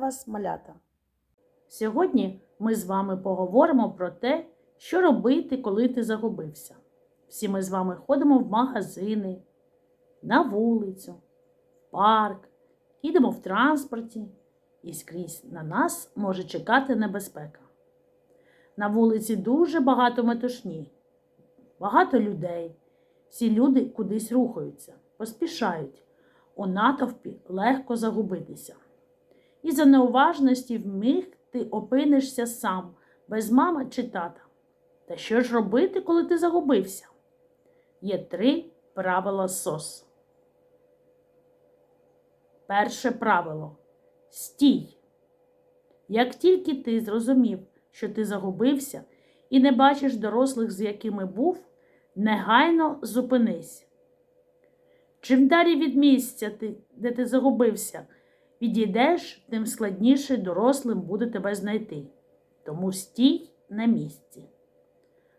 вас, малята! Сьогодні ми з вами поговоримо про те, що робити, коли ти загубився. Всі ми з вами ходимо в магазини, на вулицю, в парк, їдемо в транспорті і скрізь на нас може чекати небезпека. На вулиці дуже багато метушні, багато людей. Всі люди кудись рухаються, поспішають. У натовпі легко загубитися. І за неуважності вміг ти опинишся сам, без мами чи тата. Та що ж робити, коли ти загубився? Є три правила СОС. Перше правило стій. Як тільки ти зрозумів, що ти загубився і не бачиш дорослих, з якими був, негайно зупинись. Чим далі від місця, де ти загубився, відійдеш, тим складніше дорослим буде тебе знайти. Тому стій на місці.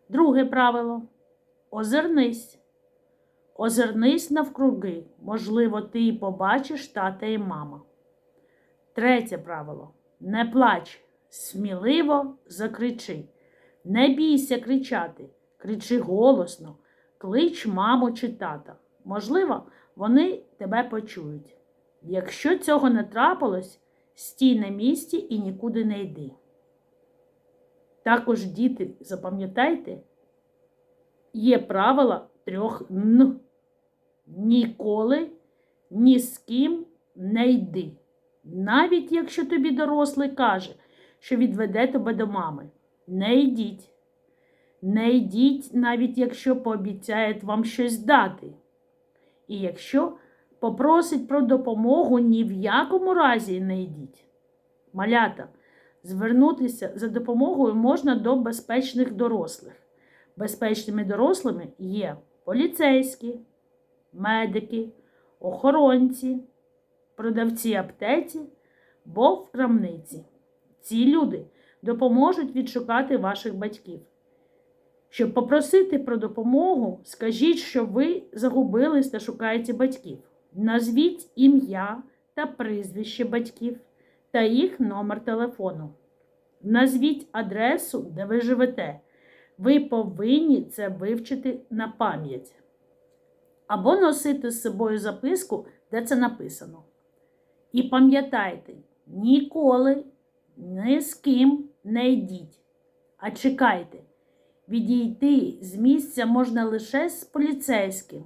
Друге правило озирнись. Озирнись навкруги. Можливо, ти і побачиш тата і мама. Третє правило не плач, сміливо закричи. Не бійся кричати, кричи голосно, клич маму чи тата. Можливо, вони тебе почують. Якщо цього не трапилось, стій на місці і нікуди не йди. Також, діти, запам'ятайте, є правила трьох Н. Ніколи ні з ким не йди. Навіть якщо тобі дорослий каже, що відведе тебе до мами, не йдіть. Не йдіть, навіть якщо пообіцяють вам щось дати. І якщо попросить про допомогу, ні в якому разі не йдіть. Малята, звернутися за допомогою можна до безпечних дорослих. Безпечними дорослими є поліцейські, медики, охоронці, продавці аптеці або в крамниці. Ці люди допоможуть відшукати ваших батьків. Щоб попросити про допомогу, скажіть, що ви загубились та шукаєте батьків. Назвіть ім'я та прізвище батьків та їх номер телефону. Назвіть адресу, де ви живете. Ви повинні це вивчити на пам'ять. Або носити з собою записку, де це написано. І пам'ятайте, ніколи ні з ким не йдіть, а чекайте. Відійти з місця можна лише з поліцейським.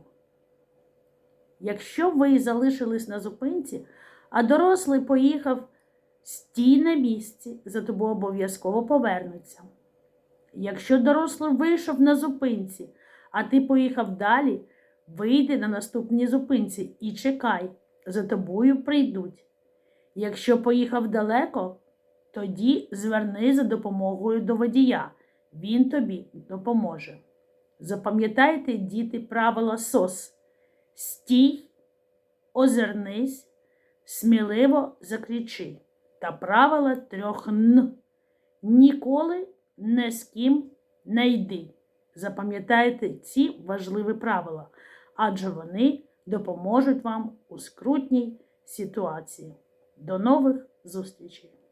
Якщо ви залишились на зупинці, а дорослий поїхав стій на місці, за тобою обов'язково повернуться. Якщо дорослий вийшов на зупинці, а ти поїхав далі, вийди на наступній зупинці і чекай, за тобою прийдуть. Якщо поїхав далеко, тоді зверни за допомогою до водія. Він тобі допоможе. Запам'ятайте, діти, правила СОС. Стій, озирнись, сміливо закричи. Та правила трьох Н. Ніколи не з ким не йди. Запам'ятайте ці важливі правила, адже вони допоможуть вам у скрутній ситуації. До нових зустрічей!